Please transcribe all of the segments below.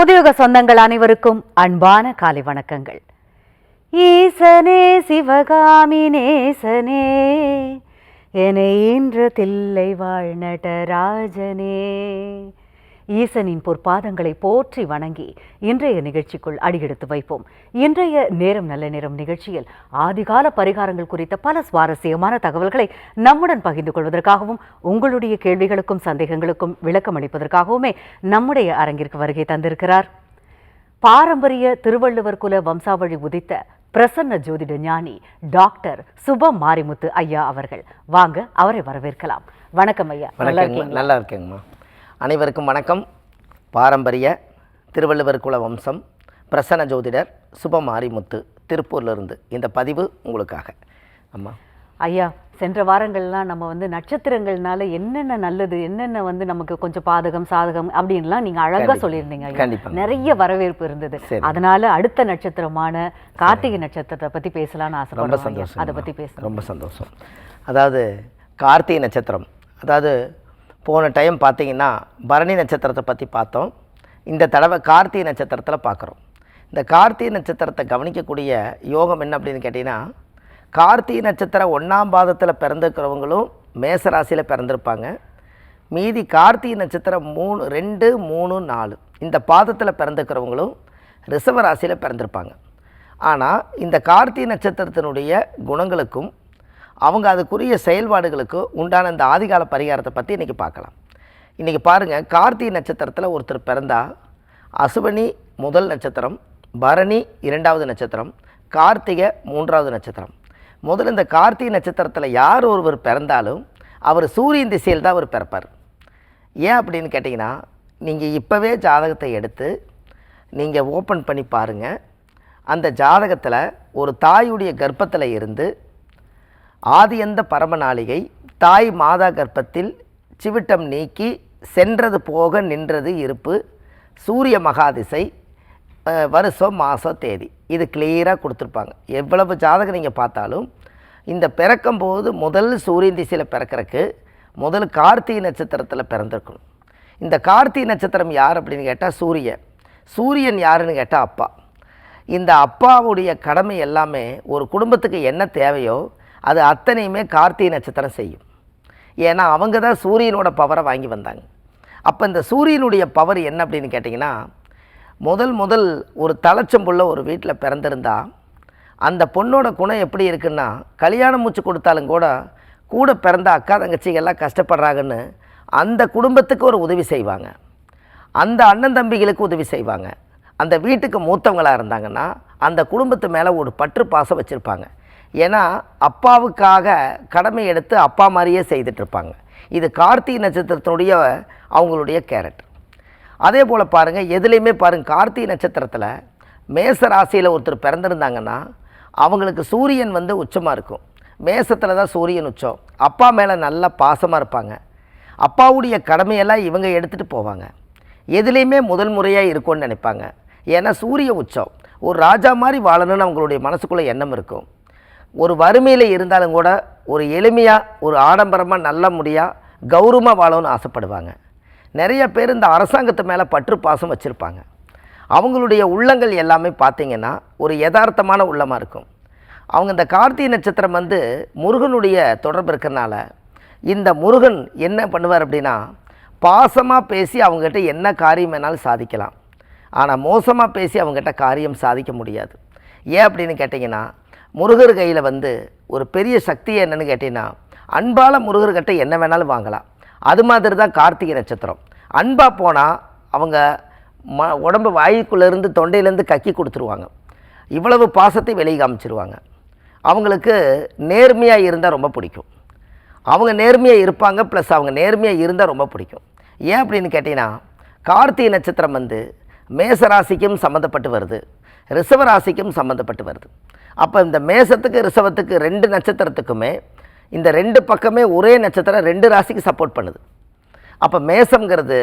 புதியுக சொந்தங்கள் அனைவருக்கும் அன்பான காலை வணக்கங்கள். ஈசனே சிவகாமி நேசனே என இன்று தில்லை வாழ் நடராஜனே ஈசனின் பொற்பாதங்களை போற்றி வணங்கி இன்றைய நிகழ்ச்சிக்குள் அடியெடுத்து வைப்போம். இன்றைய நேரம் நல்ல நேரம் நிகழ்ச்சியில் ஆதிகால பரிகாரங்கள் குறித்த பல சுவாரஸ்யமான தகவல்களை நம்முடன் பகிர்ந்து கொள்வதற்காகவும் உங்களுடைய கேள்விகளுக்கும் சந்தேகங்களுக்கும் விளக்கம் அளிப்பதற்காகவுமே நம்முடைய அரங்கிற்கு வருகை தந்திருக்கிறார். பாரம்பரிய திருவள்ளுவர் குல வம்சாவழி உதித்த பிரசன்ன ஜோதிட ஞானி டாக்டர் சுப மாரிமுத்து ஐயா அவர்கள். வாங்க அவரை வரவேற்கலாம். வணக்கம் ஐயா. நல்லா இருக்கீங்களா? நல்லா இருக்கேங்கம்மா. அனைவருக்கும் வணக்கம் பாரம்பரிய திருவள்ளுவர் குல வம்சம் பிரசன்ன ஜோதிடர் சுபமாரிமுத்து திருப்பூர்லேருந்து இந்த பதிவு உங்களுக்காக அம்மா ஐயா சென்ற வாரங்கள்லாம் நம்ம வந்து நட்சத்திரங்கள்னால என்னென்ன நல்லது என்னென்ன வந்து நமக்கு கொஞ்சம் பாதகம் சாதகம் அப்படின்லாம் நீங்க அழகா கண்டிப்பா. சொல்லியிருந்தீங்க ஐயா கண்டிப்பாங்க. நிறைய வரவேற்பு இருந்தது. அதனால அடுத்த நட்சத்திரமான கார்த்திகை நட்சத்திரத்தை பத்தி பேசலாம்னு ரொம்ப ஆசைப்படுறோம் ஐயா. சந்தோஷம் அதை பத்தி பேசலாம் ரொம்ப சந்தோஷம் அதாவது கார்த்திகை நட்சத்திரம் அதாவது போன டைம் பார்த்தீங்கன்னா பரணி நட்சத்திரத்தை பற்றி பார்த்தோம். இந்த தடவை கார்த்திகை நட்சத்திரத்தில் பார்க்குறோம். இந்த கார்த்திகை நட்சத்திரத்தை கவனிக்கக்கூடிய யோகம் என்ன அப்படின்னு கேட்டிங்கன்னா கார்த்திகை நட்சத்திரம் ஒன்றாம் பாதத்தில் பிறந்திருக்கிறவங்களும் மேசராசியில் பிறந்திருப்பாங்க. மீதி கார்த்திகை நட்சத்திரம் மூணு ரெண்டு மூணு நாலு. இந்த பாதத்தில் பிறந்திருக்கிறவங்களும் ரிசவ ராசியில் பிறந்திருப்பாங்க. ஆனால் இந்த கார்த்திகை நட்சத்திரத்தினுடைய குணங்களுக்கும் அவங்க அதுக்குரிய செயல்பாடுகளுக்கும் உண்டான இந்த ஆதிகால பரிகாரத்தை பற்றி இன்றைக்கி பார்க்கலாம். இன்றைக்கி பாருங்கள் கார்த்திகை நட்சத்திரத்தில் ஒருத்தர் பிறந்தா அசுவனி முதல் நட்சத்திரம் பரணி இரண்டாவது நட்சத்திரம் கார்த்திகை மூன்றாவது நட்சத்திரம். முதல்ல இந்த கார்த்திகை நட்சத்திரத்தில் யார் ஒருவர் பிறந்தாலும் அவர் சூரியன் திசையில் தான் அவர் பிறப்பார். ஏன் அப்படின்னு கேட்டிங்கன்னா நீங்கள் இப்போவே ஜாதகத்தை எடுத்து நீங்கள் ஓப்பன் பண்ணி பாருங்கள் அந்த ஜாதகத்தில் ஒரு தாயுடைய கர்ப்பத்தில் இருந்து ஆதி எந்த பரமநாளிகை தாய் மாதா கர்ப்பத்தில் சிவிட்டம் நீக்கி சென்றது போக நின்றது இருப்பு சூரிய மகாதிசை வருஷம் மாதம் தேதி. இது கிளியராக கொடுத்துருப்பாங்க. எவ்வளவு ஜாதகம் நீங்கள் பார்த்தாலும் இந்த பிறக்கும் போது முதல் சூரியன் திசையில் பிறக்கறக்கு முதல் கார்த்திகை நட்சத்திரத்தில் பிறந்திருக்கணும். இந்த கார்த்திகை நட்சத்திரம் யார் அப்படின்னு கேட்டால் சூரியன் சூரியன் யாருன்னு கேட்டால் அப்பா. இந்த அப்பாவுடைய கடமை எல்லாமே ஒரு குடும்பத்துக்கு என்ன தேவையோ அது அத்தனையுமே கார்த்திகை நட்சத்திரம் செய்யும். ஏன்னா அவங்க தான் சூரியனோட பவரை வாங்கி வந்தாங்க. அப்போ இந்த சூரியனுடைய பவர் என்ன அப்படின்னு கேட்டிங்கன்னா முதல் முதல் ஒரு தலைச்சம்புள்ள ஒரு வீட்டில் பிறந்திருந்தா அந்த பொண்ணோட குணம் எப்படி இருக்குன்னா கல்யாணம் மூச்சு கொடுத்தாலும் கூட கூட பிறந்த அக்கா தங்கச்சிகள்லாம் கஷ்டப்படுறாங்கன்னு அந்த குடும்பத்துக்கு ஒரு உதவி செய்வாங்க. அந்த அண்ணன் தம்பிகளுக்கு உதவி செய்வாங்க. அந்த வீட்டுக்கு மூத்தவங்களாக இருந்தாங்கன்னா அந்த குடும்பத்து மேலே ஒரு பற்று பாசம் வச்சுருப்பாங்க. ஏன்னா அப்பாவுக்காக கடமை எடுத்து அப்பா மாதிரியே செய்துட்டு இருப்பாங்க இது கார்த்திகை நட்சத்திரத்தினுடைய அவங்களுடைய கேரக்டர். அதே போல் பாருங்கள் எதுலேயுமே பாருங்கள் கார்த்திகை நட்சத்திரத்தில் மேச ராசியில் ஒருத்தர் பிறந்திருந்தாங்கன்னா அவங்களுக்கு சூரியன் வந்து உச்சமாக இருக்கும். மேசத்தில் தான் சூரியன் உச்சம். அப்பா மேலே நல்லா பாசமாக இருப்பாங்க. அப்பாவுடைய கடமையெல்லாம் இவங்க எடுத்துகிட்டு போவாங்க. எதுலேயுமே முதல் முறையாக இருக்கும்னு நினைப்பாங்க. ஏன்னா சூரிய உச்சம். ஒரு ராஜா மாதிரி வாழணும்னு அவங்களுடைய மனசுக்குள்ளே எண்ணம் இருக்கும். ஒரு வறுமையில் இருந்தாலும் கூட ஒரு எளிமையாக ஒரு ஆடம்பரமாக நல்ல முடியாக கௌரவமாக வாழணும்னு ஆசைப்படுவாங்க. நிறைய பேர் இந்த அரசாங்கத்து மேலே பற்று பாசம் வச்சுருப்பாங்க. அவங்களுடைய உள்ளங்கள் எல்லாமே பார்த்தீங்கன்னா ஒரு யதார்த்தமான உள்ளமாக இருக்கும். அவங்க இந்த கார்த்திகை நட்சத்திரம் வந்து முருகனுடைய தொடர்பு இருக்கிறனால இந்த முருகன் என்ன பண்ணுவார் அப்படின்னா பாசமாக பேசி அவங்ககிட்ட என்ன காரியம் வேணாலும் சாதிக்கலாம். ஆனால் மோசமாக பேசி அவங்ககிட்ட காரியம் சாதிக்க முடியாது. ஏன் அப்படின்னு கேட்டிங்கன்னா முருகர் கையில் வந்து ஒரு பெரிய சக்தி என்னென்னு கேட்டிங்கன்னா அன்பால் முருகர்கிட்ட என்ன வேணாலும் வாங்கலாம். அது மாதிரி தான் கார்த்திகை நட்சத்திரம். அன்பாக போனால் அவங்க ம உடம்பு வாய்க்குள்ளேருந்து தொண்டையிலேருந்து கக்கி கொடுத்துருவாங்க. இவ்வளவு பாசத்தை வெளியே காமிச்சிருவாங்க. அவங்களுக்கு நேர்மையாக இருந்தால் ரொம்ப பிடிக்கும். அவங்க நேர்மையாக இருப்பாங்க ப்ளஸ் அவங்க நேர்மையாக இருந்தால் ரொம்ப பிடிக்கும். ஏன் அப்படின்னு கேட்டிங்கன்னா கார்த்திகை நட்சத்திரம் வந்து மேச ராசிக்கும் சம்மந்தப்பட்டு வருது. ரிஷப ராசிக்கும் சம்மந்தப்பட்டு வருது. அப்போ இந்த மேசத்துக்கு ரிஷபத்துக்கு ரெண்டு நட்சத்திரத்துக்குமே இந்த ரெண்டு பக்கமே ஒரே நட்சத்திரம் ரெண்டு ராசிக்கு சப்போர்ட் பண்ணுது. அப்போ மேசங்கிறது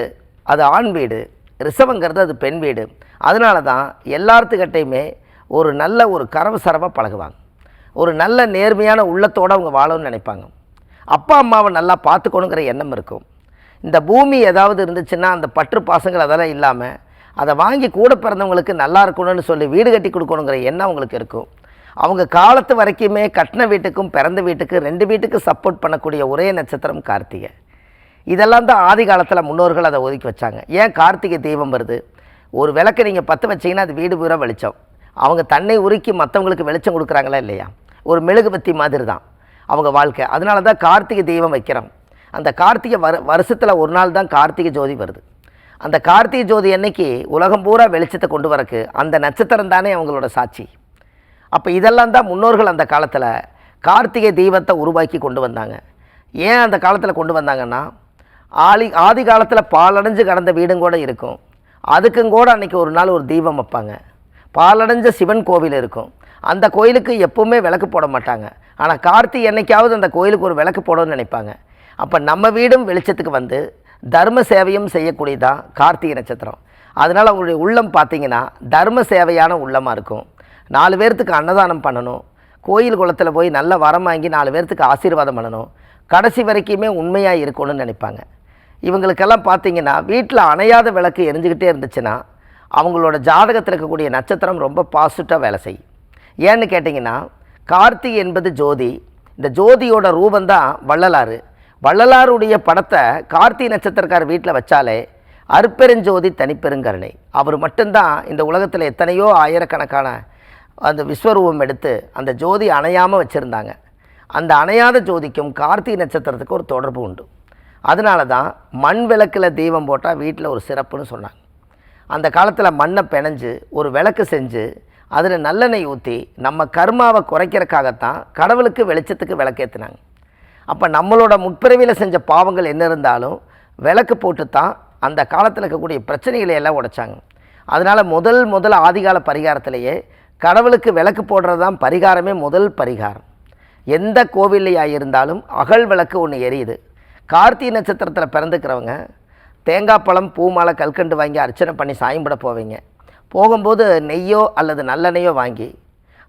அது ஆண் வீடு ரிஷபங்கிறது அது பெண் வீடு. அதனால தான் எல்லாத்துக்கிட்டையுமே ஒரு நல்ல ஒரு கரவு சரவாக பழகுவாங்க. ஒரு நல்ல நேர்மையான உள்ளத்தோடு அவங்க வாழணும்னு நினைப்பாங்க. அப்பா அம்மாவை நல்லா பார்த்துக்கணுங்கிற எண்ணம் இருக்கும். இந்த பூமி ஏதாவது இருந்துச்சுன்னா அந்த பற்று பாசங்கள் அதெல்லாம் இல்லாமல் அதை வாங்கி கூட பிறந்தவங்களுக்கு நல்லா இருக்கணும்னு சொல்லி வீடு கட்டி கொடுக்கணுங்கிற எண்ணம் அவங்களுக்கு இருக்கும். அவங்க காலத்து வரைக்குமே கட்டின வீட்டுக்கும் பிறந்த வீட்டுக்கு ரெண்டு வீட்டுக்கு சப்போர்ட் பண்ணக்கூடிய ஒரே நட்சத்திரம் கார்த்திகை. இதெல்லாம் தான் ஆதி காலத்தில் முன்னோர்கள் அதை ஒதுக்கி வச்சாங்க. ஏன் கார்த்திகை தீபம் வருது? ஒரு விளக்கு நீங்கள் பற்ற வச்சீங்கன்னா அது வீடு பூரா வெளிச்சம். அவங்க தன்னை உருக்கி மற்றவங்களுக்கு வெளிச்சம் கொடுக்குறாங்களா இல்லையா? ஒரு மெழுகுபத்தி மாதிரி தான் அவங்க வாழ்க்கை. அதனால தான் கார்த்திகை தெய்வம் வைக்கிறோம். அந்த கார்த்திகை வரு வருஷத்தில் ஒரு நாள் தான் கார்த்திகை ஜோதி வருது. அந்த கார்த்திகை ஜோதி அன்னைக்கு உலகம் பூரா வெளிச்சத்தை கொண்டு வரக்கு அந்த நட்சத்திரம் தானே அவங்களோட சாட்சி. அப்போ இதெல்லாம் தான் முன்னோர்கள் அந்த காலத்தில் கார்த்திகை தீபத்தை உருவாக்கி கொண்டு வந்தாங்க. ஏன் அந்த காலத்தில் கொண்டு வந்தாங்கன்னா ஆதி ஆதி காலத்தில் பாலடைஞ்சு கடந்த வீடும் கூட இருக்கும். அதுக்கும் கூட அன்றைக்கி ஒரு நாள் ஒரு தீபம் வைப்பாங்க. பாலடைஞ்ச சிவன் கோவில் இருக்கும். அந்த கோயிலுக்கு எப்பவுமே விளக்கு போட மாட்டாங்க. ஆனால் கார்த்திகை என்றைக்காவது அந்த கோயிலுக்கு ஒரு விளக்கு போடணும்னு நினைப்பாங்க. அப்போ நம்ம வீடும் வெளிச்சத்துக்கு வந்து தர்ம சேவையும் செய்யக்கூடியதான் கார்த்திகை நட்சத்திரம். அதனால் அவங்களுடைய உள்ளம் பார்த்திங்கன்னா தர்ம சேவையான உள்ளமாக இருக்கும். நாலு பேர்த்துக்கு அன்னதானம் பண்ணணும். கோயில் குளத்தில் போய் நல்ல வரம் வாங்கி நாலு பேர்த்துக்கு ஆசீர்வாதம் பண்ணணும். கடைசி வரைக்குமே உண்மையாக இருக்கணும்னு நினைப்பாங்க. இவங்களுக்கெல்லாம் பார்த்தீங்கன்னா வீட்டில் அணையாத விளக்கு எரிஞ்சுக்கிட்டே இருந்துச்சுன்னா அவங்களோட ஜாதகத்தில் இருக்கக்கூடிய நட்சத்திரம் ரொம்ப பாசிட்டிவாக வேலை செய்யும். ஏன்னு கேட்டிங்கன்னா கார்த்திகை என்பது ஜோதி. இந்த ஜோதியோட ரூபந்தான் வள்ளலாறு. வள்ளலாருடைய படத்தை கார்த்திகை நட்சத்திரக்கார் வீட்டில் வச்சாலே அற்பெருஞ்சோதி தனிப்பெருங்கருணை. அவர் மட்டும்தான் இந்த உலகத்தில் எத்தனையோ ஆயிரக்கணக்கான அந்த விஸ்வரூபம் எடுத்து அந்த ஜோதி அணையாமல் வச்சுருந்தாங்க. அந்த அணையாத ஜோதிக்கும் கார்த்திகை நட்சத்திரத்துக்கு ஒரு தொடர்பு உண்டு. அதனால தான் மண் விளக்கில் தீபம் போட்டால் வீட்டில் ஒரு சிறப்புன்னு சொன்னாங்க. அந்த காலத்தில் மண்ணை பிணைஞ்சு ஒரு விளக்கு செஞ்சு அதில் நல்லெண்ணெய் ஊற்றி நம்ம கர்மாவை குறைக்கிறக்காகத்தான் கடவுளுக்கு வெளிச்சத்துக்கு விளக்கேற்றினாங்க அப்போ நம்மளோட முற்பிறவியில் செஞ்ச பாவங்கள் என்ன இருந்தாலும் விளக்கு போட்டு தான் அந்த காலத்தில் இருக்கக்கூடிய பிரச்சனைகளை எல்லாம் உடைச்சாங்க. அதனால் முதல் முதல் ஆதிகால பரிகாரத்திலேயே கடவுளுக்கு விளக்கு போடுறது தான் பரிகாரமே முதல் பரிகாரம். எந்த கோவில்லையாக இருந்தாலும் அகல் விளக்கு ஒன்று எரியுது. கார்த்திகை நட்சத்திரத்தில் பிறந்துக்கிறவங்க தேங்காய் பழம் பூ மாலை கல்கண்டு வாங்கி அர்ச்சனை பண்ணி சாயம்பட போவீங்க. போகும்போது நெய்யோ அல்லது நல்லெண்ணெயோ வாங்கி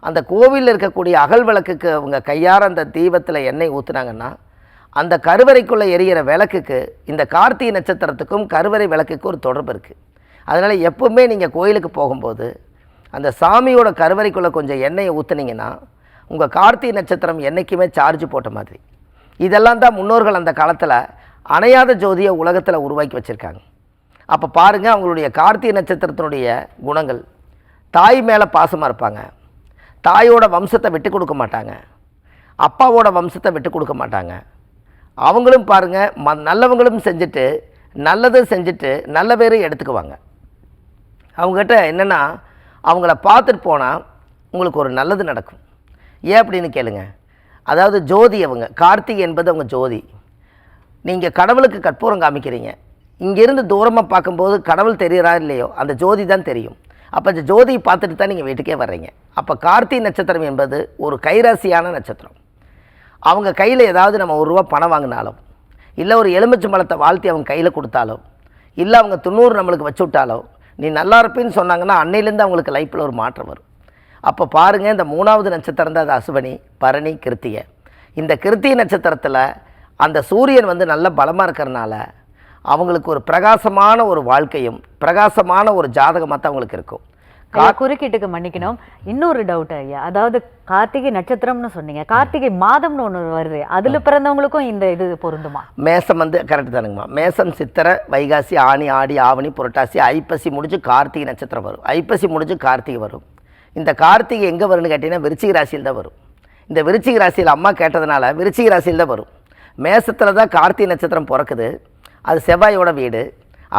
அந்த கோவிலில் இருக்கக்கூடிய அகல் விளக்குக்கு அவங்க கையார அந்த தீபத்தில் எண்ணெய் ஊற்றுனாங்கன்னா அந்த கருவறைக்குள்ளே எரியிற விளக்குக்கு இந்த கார்த்திகை நட்சத்திரத்துக்கும் கருவறை விளக்குக்கும் ஒரு தொடர்பு இருக்குது அதனால் எப்பவுமே நீங்கள் கோயிலுக்கு போகும்போது அந்த சாமியோட கருவறைக்குள்ளே கொஞ்சம் எண்ணெயை ஊற்றுனீங்கன்னா உங்கள் கார்த்திகை நட்சத்திரம் என்றைக்குமே சார்ஜ் போட்ட மாதிரி. இதெல்லாம் தான் முன்னோர்கள் அந்த காலத்தில் அணையாத ஜோதியை உலகத்தில் உருவாக்கி வச்சுருக்காங்க. அப்போ பாருங்கள் அவங்களுடைய கார்த்திகை நட்சத்திரத்தினுடைய குணங்கள். தாய் மேலே பாசமாக இருப்பாங்க. தாயோட வம்சத்தை விட்டு கொடுக்க மாட்டாங்க. அப்பாவோட வம்சத்தை விட்டு கொடுக்க மாட்டாங்க. அவங்களும் பாருங்கள் ம நல்லவங்களும் செஞ்சுட்டு நல்லதும் செஞ்சுட்டு நல்ல பேரும் எடுத்துக்குவாங்க. அவங்ககிட்ட என்னென்னா அவங்கள பார்த்துட்டு போனால் உங்களுக்கு ஒரு நல்லது நடக்கும். ஏன் அப்படின்னு கேளுங்க. அதாவது ஜோதி அவங்க கார்த்திகை என்பது அவங்க ஜோதி. நீங்கள் கடவுளுக்கு கற்பூரம் காமிக்கிறீங்க. இங்கேருந்து தூரமாக பார்க்கும்போது கடவுள் தெரியறா இல்லையோ அந்த ஜோதி தான் தெரியும். அப்போ அந்த ஜோதியை பார்த்துட்டு தான் நீங்கள் வீட்டுக்கே வர்றீங்க. அப்போ கார்த்திகை நட்சத்திரம் என்பது ஒரு கைராசியான நட்சத்திரம். அவங்க கையில் ஏதாவது நம்ம ஒரு ரூபா பணம் வாங்கினாலும் இல்லை ஒரு எலுமிச்சம்பழத்தை வாழ்த்தி அவங்க கையில் கொடுத்தாலோ இல்லை அவங்க தொண்ணூறு நம்மளுக்கு வச்சு விட்டாலோ நீ நல்லா இருப்பேன்னு சொன்னாங்கன்னா அன்னையிலேருந்து அவங்களுக்கு லைஃப்பில் ஒரு மாற்றம் வரும். அப்போ பாருங்கள் இந்த மூணாவது நட்சத்திரம் தான் அது அசுவனி பரணி கிருத்திய. இந்த கிருத்திய நட்சத்திரத்தில் அந்த சூரியன் வந்து நல்ல பலமாக இருக்கிறனால அவங்களுக்கு ஒரு பிரகாசமான ஒரு வாழ்க்கையும் பிரகாசமான ஒரு ஜாதகமாக தான் அவங்களுக்கு இருக்கும். குறுக்கீட்டுக்கு மன்னிக்கணும். இன்னொரு டவுட் ஐயா அதாவது கார்த்திகை நட்சத்திரம்னு சொன்னீங்க. கார்த்திகை மாதம்னு ஒண்ணு வருது அதுல பிறந்தவங்களுக்கும் இந்த இது பொருந்துமா? மேசம் வந்து கரெக்டு தானுங்கம்மா. மேசம் சித்திரை வைகாசி ஆனி ஆடி ஆவணி புரட்டாசி ஐப்பசி முடிஞ்சு கார்த்திகை நட்சத்திரம் வரும். ஐப்பசி முடிஞ்சு கார்த்திகை வரும். இந்த கார்த்திகை எங்கே வரும்னு கேட்டிங்கன்னா விருச்சிக ராசியில் தான் வரும். இந்த விருச்சிக ராசியில் அம்மா கேட்டதுனால விருச்சிக ராசியில் தான் வரும். மேசத்தில் தான் கார்த்திகை நட்சத்திரம் பிறக்குது. அது செவ்வாயோட வீடு.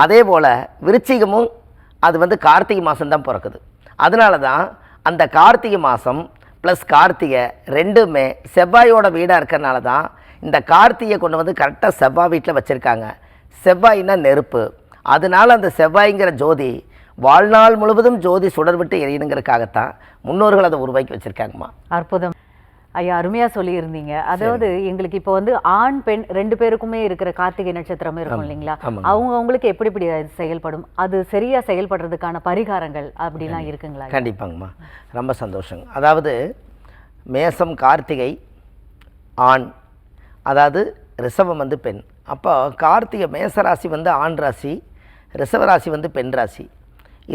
அதே போல் விருச்சிகமும் அது வந்து கார்த்திகை மாதம்தான் பிறக்குது. அதனால தான் அந்த கார்த்திகை மாதம் ப்ளஸ் கார்த்திகை ரெண்டுமே செவ்வாயோட வீடாக இருக்கிறனால தான் இந்த கார்த்திகை கொண்டு வந்து கரெக்டாக செவ்வாய் வீட்டில் வச்சுருக்காங்க. செவ்வாய்னா நெருப்பு. அதனால அந்த செவ்வாய்ங்கிற ஜோதி வாழ்நாள் முழுவதும் ஜோதி சுடர் விட்டு எரியணுங்கிறதுக்காகத்தான் முன்னோர்கள் அதை உருவாக்கி வச்சுருக்காங்கம்மா. அற்புதம். ஐயா அருமையா சொல்லியிருந்தீங்க. அதாவது எங்களுக்கு இப்போ வந்து ஆண் பெண் ரெண்டு பேருக்குமே இருக்கிற கார்த்திகை நட்சத்திரம் இருக்கும் இல்லைங்களா. அவங்க அவங்களுக்கு எப்படி இப்படி செயல்படும்? அது சரியா செயல்படுறதுக்கான பரிகாரங்கள் அப்படிலாம் இருக்குங்களா? கண்டிப்பாங்கம்மா. ரொம்ப சந்தோஷங்க. அதாவது மேசம் கார்த்திகை ஆண். அதாவது ரிஷபம் வந்து பெண். அப்போ கார்த்திகை மேச ராசி வந்து ஆண் ராசி ரிஷப ராசி வந்து பெண் ராசி.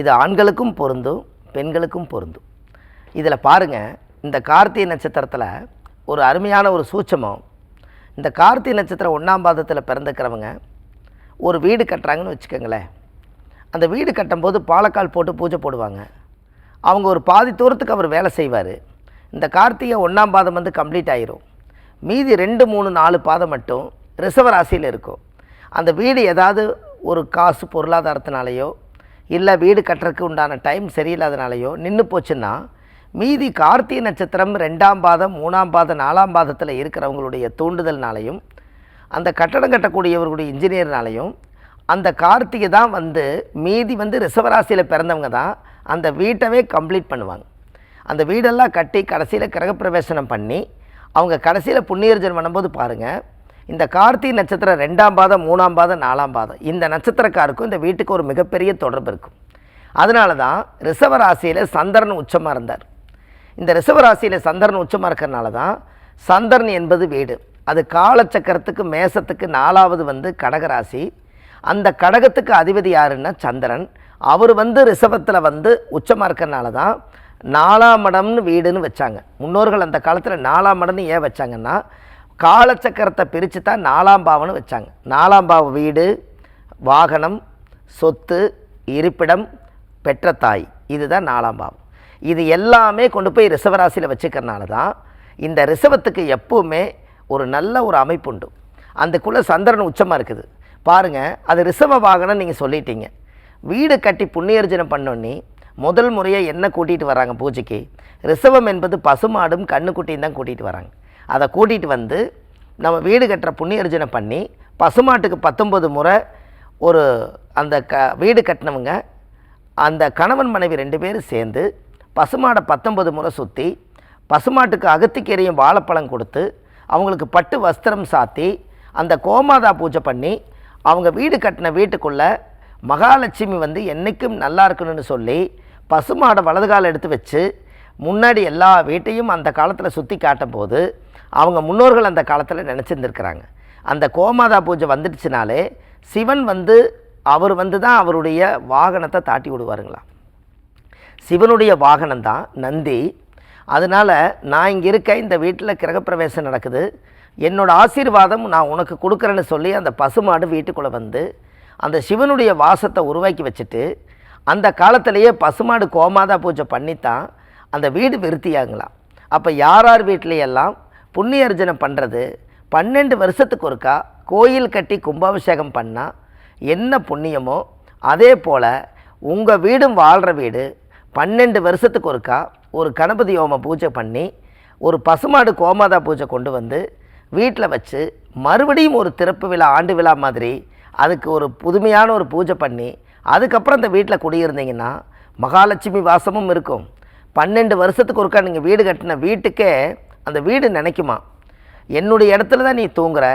இது ஆண்களுக்கும் பொருந்தும் பெண்களுக்கும் பொருந்தும். இதில் பாருங்கள் இந்த கார்த்திகை நட்சத்திரத்தில் ஒரு அருமையான ஒரு சூட்சமம். இந்த கார்த்திகை நட்சத்திரம் ஒன்றாம் பாதத்தில் பிறந்துக்கிறவங்க ஒரு வீடு கட்டுறாங்கன்னு வச்சுக்கோங்களேன். அந்த வீடு கட்டும்போது பாலக்கால் போட்டு பூஜை போடுவாங்க. அவங்க ஒரு பாதி தூரத்துக்கு அவர் வேலை செய்வார். இந்த கார்த்திகை ஒன்றாம் பாதம் வந்து கம்ப்ளீட் ஆயிரும். மீதி ரெண்டு மூணு நாலு பாதம் மட்டும் ரிசர்வ ராசியில் இருக்கும். அந்த வீடு ஏதாவது ஒரு காசு பொருளாதாரத்தினாலேயோ இல்லை வீடு கட்டுறதுக்கு உண்டான டைம் சரியில்லாதனாலேயோ நின்று போச்சுன்னா மீதி கார்த்திகை நட்சத்திரம் ரெண்டாம் பாதம் மூணாம் பாதம் நாலாம் பாதத்தில் இருக்கிறவங்களுடைய தூண்டுதல்னாலையும் அந்த கட்டடம் கட்டக்கூடியவர்களுடைய இன்ஜினியர்னாலையும் அந்த கார்த்திகை தான் வந்து மீதி வந்து ரிசவராசியில் பிறந்தவங்க தான் அந்த வீட்டவே கம்ப்ளீட் பண்ணுவாங்க. அந்த வீடெல்லாம் கட்டி கடைசியில் கிரகப்பிரவேசனம் பண்ணி அவங்க கடைசியில் புண்ணியர்ஜன் பண்ணும்போது பாருங்கள் இந்த கார்த்திகை நட்சத்திரம் ரெண்டாம் பாதம் மூணாம் பாதம் நாலாம் பாதம் இந்த நட்சத்திரக்காருக்கும் இந்த வீட்டுக்கு ஒரு மிகப்பெரிய தொடர்பு இருக்கும். அதனால தான் ரிஷபராசியில் சந்திரன் உச்சமாக இருந்தார். இந்த ரிஷபராசியில் சந்திரன் உச்சமாக இருக்கிறனால தான் சந்திரன் என்பது வீடு. அது காலச்சக்கரத்துக்கு மேசத்துக்கு நாலாவது வந்து கடகராசி. அந்த கடகத்துக்கு அதிபதி யாருன்னா சந்திரன். அவர் வந்து ரிஷபத்தில் வந்து உச்சமாக இருக்கிறனால தான் நாலாம் இடம்னு வீடுன்னு வச்சாங்க. முன்னோர்கள் அந்த காலத்தில் நாலாம் இடம்னு ஏன் வச்சாங்கன்னா காலச்சக்கரத்தை பிரித்து தான் நாலாம் பாவம்னு வச்சாங்க. நாலாம் பாவ வீடு வாகனம் சொத்து இருப்பிடம் பெற்ற தாய். இதுதான் நாலாம் பாவம். இது எல்லாமே கொண்டு போய் ரிசவராசியில் வச்சுக்கிறனால தான் இந்த ரிசவத்துக்கு எப்பவுமே ஒரு நல்ல ஒரு அமைப்பு உண்டு. அதுக்குள்ளே சந்திரன் உச்சமாக இருக்குது. பாருங்கள் அது ரிசவ வாகனம் நீங்கள் சொல்லிட்டீங்க. வீடு கட்டி புண்ணியர்ஜனம் பண்ணோன்னே முதல் முறையாக என்ன கூட்டிகிட்டு வராங்க பூஜைக்கு? ரிசவம் என்பது பசுமாடும் கண்ணுக்குட்டியும் தான் கூட்டிகிட்டு வராங்க. அதை கூட்டிகிட்டு வந்து நம்ம வீடு கட்டுற புண்ணியர்ஜனை பண்ணி பசுமாட்டுக்கு பத்தொம்பது முறை ஒரு அந்த க வீடு கட்டினவங்க அந்த கணவன் மனைவி ரெண்டு பேரும் சேர்ந்து பசுமாடை பத்தொன்பது முறை சுற்றி பசுமாட்டுக்கு அகத்திக்கீரையும் வாழைப்பழம் கொடுத்து அவங்களுக்கு பட்டு வஸ்திரம் சாத்தி அந்த கோமாதா பூஜை பண்ணி அவங்க வீடு கட்டின வீட்டுக்குள்ளே மகாலட்சுமி வந்து என்றைக்கும் நல்லா இருக்கணும்னு சொல்லி பசுமாடை வலது கால் எடுத்து வச்சு முன்னாடி எல்லா வீட்டையும் அந்த காலத்தில் சுற்றி காட்டும்போது அவங்க முன்னோர்கள் அந்த காலத்தில் நினச்சிருந்துருக்கிறாங்க. அந்த கோமாதா பூஜை வந்துடுச்சுனாலே சிவன் வந்து அவர் வந்து தான் அவருடைய வாகனத்தை தாட்டி விடுவாருங்களாம். சிவனுடைய வாகனம் தான் நந்தி. அதனால் நான் இங்கே இருக்க இந்த வீட்டில் கிரகப்பிரவேசம் நடக்குது. என்னோடய ஆசீர்வாதம் நான் உனக்கு கொடுக்குறேன்னு சொல்லி அந்த பசுமாடு வீட்டுக்குள்ளே வந்து அந்த சிவனுடைய வாசத்தை உருவாக்கி வச்சுட்டு அந்த காலத்திலேயே பசுமாடு கோமாதா பூஜை பண்ணித்தான் அந்த வீடு விருத்தியாங்களாம் அப்போ யார் யார் வீட்லையெல்லாம் அர்ஜனம் பண்ணுறது பன்னெண்டு வருஷத்துக்கு ஒருக்கா கோயில் கட்டி கும்பாபிஷேகம் பண்ணால் என்ன புண்ணியமோ அதே போல் உங்கள் வீடும் வாழ்கிற வீடு பன்னெண்டு வருஷத்துக்கு ஒருக்கா ஒரு கணபதி ஹோம பூஜை பண்ணி ஒரு பசுமாடு கோமாதா பூஜை கொண்டு வந்து வீட்டில் வச்சு மறுபடியும் ஒரு திறப்பு விழா ஆண்டு விழா மாதிரி அதுக்கு ஒரு புதுமையான ஒரு பூஜை பண்ணி அதுக்கப்புறம் அந்த வீட்டில் குடியிருந்தீங்கன்னா மகாலட்சுமி வாசமும் இருக்கும். பன்னெண்டு வருஷத்துக்கு ஒருக்கா நீங்கள் வீடு கட்டின வீட்டுக்கே அந்த வீடு நினைக்குமா? என்னுடைய இடத்துல தான் நீ தூங்குற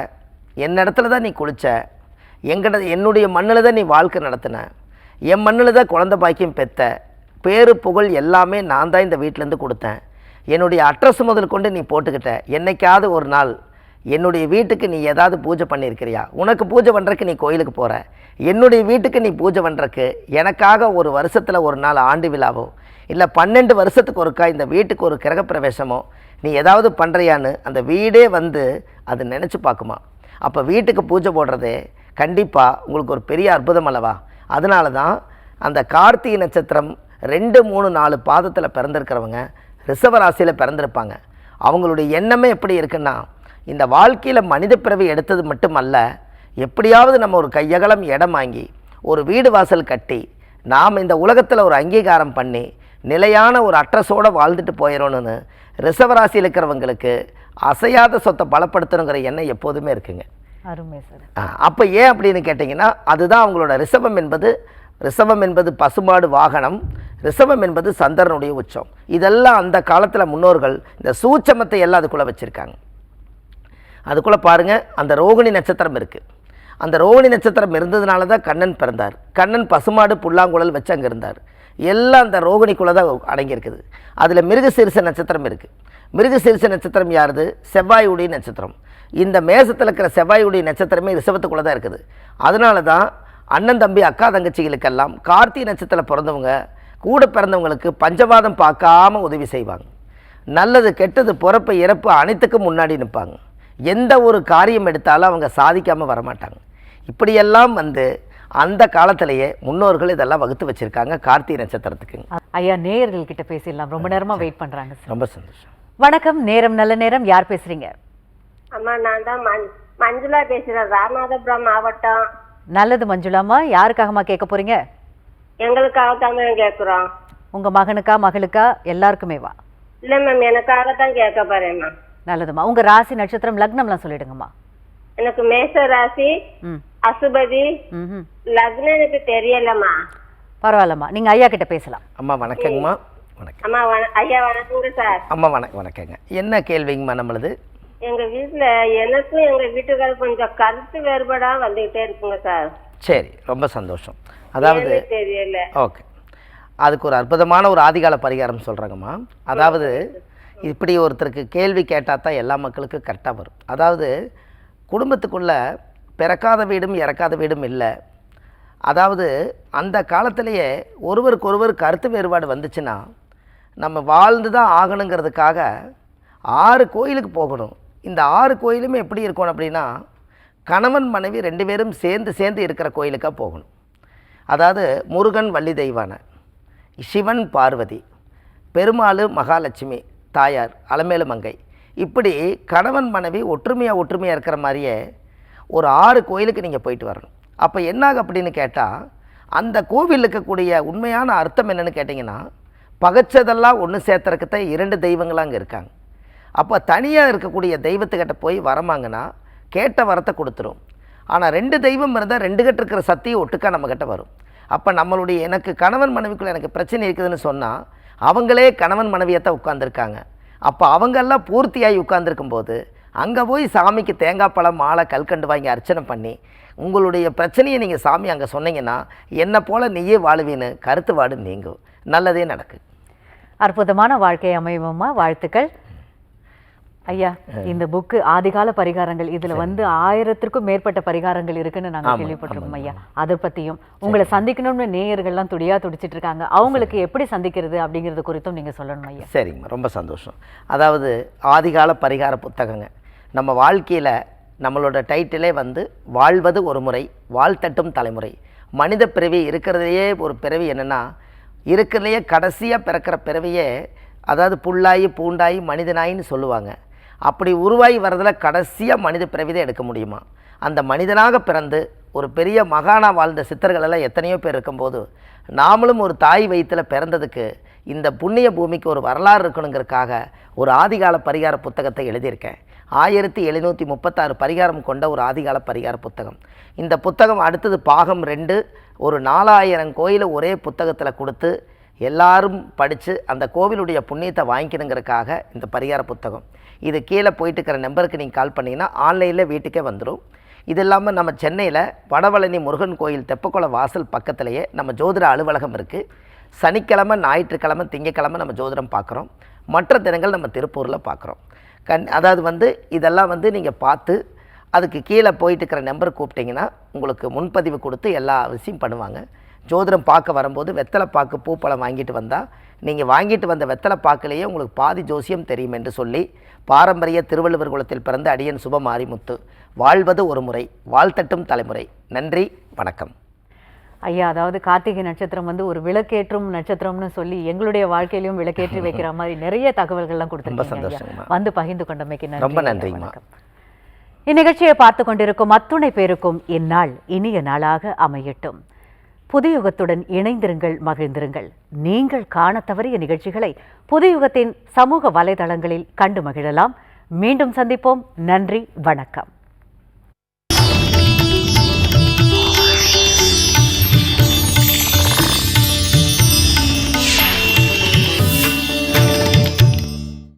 என் இடத்துல தான் நீ குளித்த எங்கிட்ட என்னுடைய மண்ணில் தான் நீ வாழ்க்கை நடத்தின என் மண்ணில் தான் குழந்த பாக்கியம் பெற்ற பேரு புகழ் எல்லாமே நான் தான் இந்த வீட்டிலேருந்து கொடுத்தேன். என்னுடைய அட்ரஸ் முதல் கொண்டு நீ போட்டுக்கிட்ட. என்னைக்காவது ஒரு நாள் என்னுடைய வீட்டுக்கு நீ ஏதாவது பூஜை பண்ணியிருக்கிறியா? உனக்கு பூஜை பண்ணுறக்கு நீ கோயிலுக்கு போகிற என்னுடைய வீட்டுக்கு நீ பூஜை பண்ணுறக்கு எனக்காக ஒரு வருஷத்தில் ஒரு நாள் ஆண்டு விழாவோ இல்லை பன்னெண்டு வருஷத்துக்கு ஒருக்கா இந்த வீட்டுக்கு ஒரு கிரகப்பிரவேசமோ நீ ஏதாவது பண்ணுறியான்னு அந்த வீடே வந்து அது நினச்சி பார்க்குமா? அப்போ வீட்டுக்கு பூஜை போடுறது கண்டிப்பாக உங்களுக்கு ஒரு பெரிய அற்புதம் அல்லவா? அதனால தான் அந்த கார்த்திகை நட்சத்திரம் ரெண்டு மூணு நாலு பாதத்தில் பிறந்திருக்கிறவங்க ரிஷபராசியில் பிறந்திருப்பாங்க. அவங்களுடைய எண்ணமே எப்படி இருக்குன்னா இந்த வாழ்க்கையில் மனித பிறவி எடுத்தது மட்டுமல்ல எப்படியாவது நம்ம ஒரு கையகலம் இடம் வாங்கி ஒரு வீடு வாசல் கட்டி நாம் இந்த உலகத்தில் ஒரு அங்கீகாரம் பண்ணி நிலையான ஒரு அட்ரஸோடு வாழ்ந்துட்டு போயிடணும்னு ரிஷபராசியில் இருக்கிறவங்களுக்கு அசையாத சொத்தை பலப்படுத்தணுங்கிற எண்ணம் எப்போதுமே இருக்குங்க. அருமை சார். அப்போ ஏன் அப்படின்னு கேட்டிங்கன்னா அதுதான் அவங்களோட ரிஷபம் என்பது ரிஷபம் என்பது பசுமாடு வாகனம் ரிஷபம் என்பது சந்திரனுடைய உச்சம். இதெல்லாம் அந்த காலத்தில் முன்னோர்கள் இந்த சூட்சமத்தை எல்லாம் அதுக்குள்ளே வச்சுருக்காங்க. அதுக்குள்ளே பாருங்கள் அந்த ரோகிணி நட்சத்திரம் இருக்குது அந்த ரோகிணி நட்சத்திரம் இருந்ததுனால தான் கண்ணன் பிறந்தார். கண்ணன் பசுமாடு புல்லாங்குழல் வச்சு அங்கே இருந்தார். எல்லாம் அந்த ரோகிணிக்குள்ளே தான் அடங்கியிருக்குது. அதில் மிருகசீரிச நட்சத்திரம் இருக்குது மிருகசீரிச நட்சத்திரம் யாருது? செவ்வாயுடைய நட்சத்திரம். இந்த மேசத்தில் இருக்கிற செவ்வாயுடைய நட்சத்திரமே ரிஷபத்துக்குள்ளே தான் இருக்குது. அதனால தான் அண்ணன் தம்பி அக்கா தங்கச்சிகளுக்கெல்லாம் கார்த்திகை நட்சத்திரத்தில் பிறந்தவங்க கூட பிறந்தவங்களுக்கு பஞ்சவாதம் பார்க்காம உதவி செய்வாங்க. நல்லது கெட்டது பிறப்பு இறப்பு அனைத்துக்கும் முன்னாடி நிற்பாங்க. எந்த ஒரு காரியம் எடுத்தாலும் அவங்க சாதிக்காமல் வரமாட்டாங்க. இப்படியெல்லாம் வந்து அந்த காலத்திலேயே முன்னோர்கள் இதெல்லாம் வகுத்து வச்சுருக்காங்க கார்த்திகை நட்சத்திரத்துக்கு. ஐயா நேயர்கள் கிட்ட பேசிடலாம். ரொம்ப நேரமா வெயிட் பண்றாங்க சார் ரொம்ப சந்தோஷம். வணக்கம். நேரம் நல்ல நேரம். யார் பேசுறீங்க? அம்மா நான் தான் மஞ் மஞ்சுளா பேசுறேன். ராமநாதபுரம் மாவட்டம். நல்லது மஞ்சுளாமா? யாருக்காகமா கேட்க போறீங்க? எங்களுக்காக தான் மேம் கேட்குறோம் உங்க மகனுக்கா மகளுக்கா? எல்லாருக்குமே வா. இல்லை மேம் எனக்காக தான் கேட்க போறேன் மேம். நல்லதுமா உங்க ராசி நட்சத்திரம் லக்னம்லாம் சொல்லிடுங்கம்மா. எனக்கு மேச ராசி ம். அசுபதி ம் லக்னம் எனக்கு தெரியலம்மா. பரவாயில்லம்மா. நீங்க ஐயா கிட்ட பேசலாம். அம்மா வணக்கங்கம்மா. வணக்கம். அம்மா வண- ஐயா வணக்கங்க சார். அம்மா வணக்கம் வணக்கங்க. என்ன கேள்விங்கம்மா நம்மளது? எங்க வீட்டுல எனக்கும் எங்க வீட்டுக்காரர் கொஞ்சம் கருத்து வேறுபாடா வந்துகிட்டே இருக்குங்க சார். சரி ரொம்ப சந்தோஷம். அதாவது தெரியல. ஓகே. அதுக்கு ஒரு அற்புதமான ஒரு ஆதிகால பரிகாரம் சொல்கிறாங்கம்மா அதாவது இப்படி ஒருத்தருக்கு கேள்வி கேட்டால் தான் எல்லா மக்களுக்கும் கரெக்டாக வரும். அதாவது குடும்பத்துக்குள்ள பிறக்காத வீடும் இறக்காத வீடும் இல்லை. அதாவது அந்த காலத்திலேயே ஒருவருக்கொருவர் கருத்து வேறுபாடு வந்துச்சுன்னா நம்ம வாழ்ந்து தான் ஆகணுங்கிறதுக்காக ஆறு கோயிலுக்கு போகணும். இந்த ஆறு கோயிலுமே எப்படி இருக்கணும் அப்படின்னா கணவன் மனைவி ரெண்டு பேரும் சேர்ந்து சேர்ந்து இருக்கிற கோயிலுக்காக போகணும். அதாவது முருகன் வள்ளி தெய்வான சிவன் பார்வதி பெருமாள் மகாலட்சுமி தாயார் அலமேலு மங்கை. இப்படி கணவன் மனைவி ஒற்றுமையாக ஒற்றுமையாக இருக்கிற மாதிரியே ஒரு ஆறு கோயிலுக்கு நீங்கள் போயிட்டு வரணும். அப்போ என்னாகும் அப்படின்னு கேட்டால் அந்த கோவில் இருக்கக்கூடிய உண்மையான அர்த்தம் என்னென்னு கேட்டிங்கன்னா பகைச்சதெல்லாம் ஒன்று சேர்த்துறதுக்கு தான் இரண்டு தெய்வங்களாக அங்கே இருக்காங்க. அப்போ தனியாக இருக்கக்கூடிய தெய்வத்துக்கிட்ட போய் வரமாங்கன்னா கேட்ட வரத்தை கொடுத்துரும். ஆனால் ரெண்டு தெய்வம் இருந்தால் ரெண்டு கிட்ட இருக்கிற சக்தியும் ஒட்டுக்கா நம்மக்கிட்ட வரும். அப்போ நம்மளுடைய எனக்கு கணவன் மனைவிக்குள்ள எனக்கு பிரச்சனை இருக்குதுன்னு சொன்னால் அவங்களே கணவன் மனைவியத்தான் உட்காந்துருக்காங்க அப்போ அவங்கெல்லாம் பூர்த்தியாகி உட்காந்துருக்கும் போது அங்கே போய் சாமிக்கு தேங்காய் பழம் மாலை கல்கண்டு வாங்கி அர்ச்சனை பண்ணி உங்களுடைய பிரச்சனையை நீங்கள் சாமி அங்கே சொன்னீங்கன்னா என்னை போல் நீயே வாழுவீன்னு கருத்து வாடு நீங்கும். நல்லதே நடக்கு. அற்புதமான வாழ்க்கை அமையுமம்மா வாழ்த்துக்கள். ஐயா இந்த புக்கு ஆதிகால பரிகாரங்கள் இதுல வந்து ஆயிரத்திற்கும் மேற்பட்ட பரிகாரங்கள் இருக்குன்னு நாங்க கேள்விப்பட்டிருக்கோம் ஐயா. அதை பத்தியும் உங்களை சந்திக்கணும்னு நேயர்கள்லாம் துடியா துடிச்சிட்டு இருக்காங்க அவங்களுக்கு எப்படி சந்திக்கிறது அப்படிங்கிறது குறித்தும் நீங்க சொல்லணும் ஐயா. சரிங்கம்மா ரொம்ப சந்தோஷம். அதாவது ஆதிகால பரிகார புத்தகங்க. நம்ம வாழ்க்கையில் நம்மளோட டைட்டிலே வந்து வாழ்வது ஒரு முறை வாழ்த்தட்டும் தலைமுறை. மனித பிறவி இருக்கிறதையே ஒரு பிறவி என்னென்னா இருக்கிறதுலையே கடைசியாக பிறக்கிற பிறவியே அதாவது புல்லாயி பூண்டாயி மனிதனாயின்னு சொல்லுவாங்க. அப்படி உருவாகி வரதில் கடைசியாக மனித பிறவிதை எடுக்க முடியுமா? அந்த மனிதனாக பிறந்து ஒரு பெரிய மகானா வாழ்ந்த சித்தர்கள் எல்லாம் எத்தனையோ பேர் இருக்கும்போது நாமளும் ஒரு தாய் வயிற்றில் பிறந்ததுக்கு இந்த புண்ணிய பூமிக்கு ஒரு வரலாறு இருக்கணுங்கிறதுக்காக ஒரு ஆதிகால பரிகார புத்தகத்தை எழுதியிருக்கேன். ஆயிரத்தி எழுநூற்றி முப்பத்தாறு பரிகாரம் கொண்ட ஒரு ஆதிகால பரிகார புத்தகம். இந்த புத்தகம் அடுத்தது பாகம் ரெண்டு ஒரு நாலாயிரம் கோயிலை ஒரே புத்தகத்தில் கொடுத்து எல்லாரும் படித்து அந்த கோவிலுடைய புண்ணியத்தை வாங்கிக்கணுங்கிறதுக்காக இந்த பரிகார புத்தகம். இது கீழே போயிட்டு இருக்கிற நம்பருக்கு நீங்கள் கால் பண்ணிங்கன்னா ஆன்லைனில் வீட்டுக்கே வந்துடும் இது இல்லாமல் நம்ம சென்னையில் வடவழனி முருகன் கோயில் தெப்பக்குளம் வாசல் பக்கத்திலேயே நம்ம ஜோதிட அலுவலகம் இருக்குது சனிக்கிழமை ஞாயிற்றுக்கிழமை திங்கக்கிழமை நம்ம ஜோதிடம் பார்க்குறோம் மற்ற தினங்கள் நம்ம திருப்பூரில் பார்க்குறோம் கண் அதாவது வந்து இதெல்லாம் வந்து நீங்கள் பார்த்து அதுக்கு கீழே போயிட்டு இருக்கிற நம்பர் கூப்பிட்டிங்கன்னா உங்களுக்கு முன்பதிவு கொடுத்து எல்லா விஷயம் பண்ணுவாங்க. ஜோதிடம் பார்க்க வரும்போது வெத்தலை பாக்கு பூப்பழம் வாங்கிட்டு வந்தால் நீங்கள் வாங்கிட்டு வந்த வெத்தலை பாக்கிலேயே உங்களுக்கு பாதி ஜோசியம் தெரியும் என்று சொல்லி பாரம்பரிய திருவள்ளுவர் குலத்தில் பிறந்த அடியன் சுபமாரிமுத்து வாழ்வது ஒரு முறை வாழ்த்தட்டும் தலைமுறை நன்றி வணக்கம் ஐயா அதாவது கார்த்திகை நட்சத்திரம் வந்து ஒரு விளக்கேற்றும் நட்சத்திரம்னு சொல்லி எங்களுடைய வாழ்க்கையிலும் விளக்கேற்றி வைக்கிற மாதிரி நிறைய தகவல்கள்லாம் கொடுத்துருக்கீங்க. வந்து பகிர்ந்து கொண்டமைக்கு நன்றி ரொம்ப. நன்றிங்கம்மா. வணக்கம். இந்நிகழ்ச்சியை பார்த்து கொண்டிருக்கும் அத்துணை பேருக்கும் இந்நாள் இனிய நாளாக அமையட்டும் புதுயுகத்துடன் இணைந்திருங்கள் மகிழ்ந்திருங்கள். நீங்கள் காண தவறிய நிகழ்ச்சிகளை புதுயுகத்தின் சமூக வலைதளங்களில் கண்டு மகிழலாம். மீண்டும் சந்திப்போம். நன்றி வணக்கம்.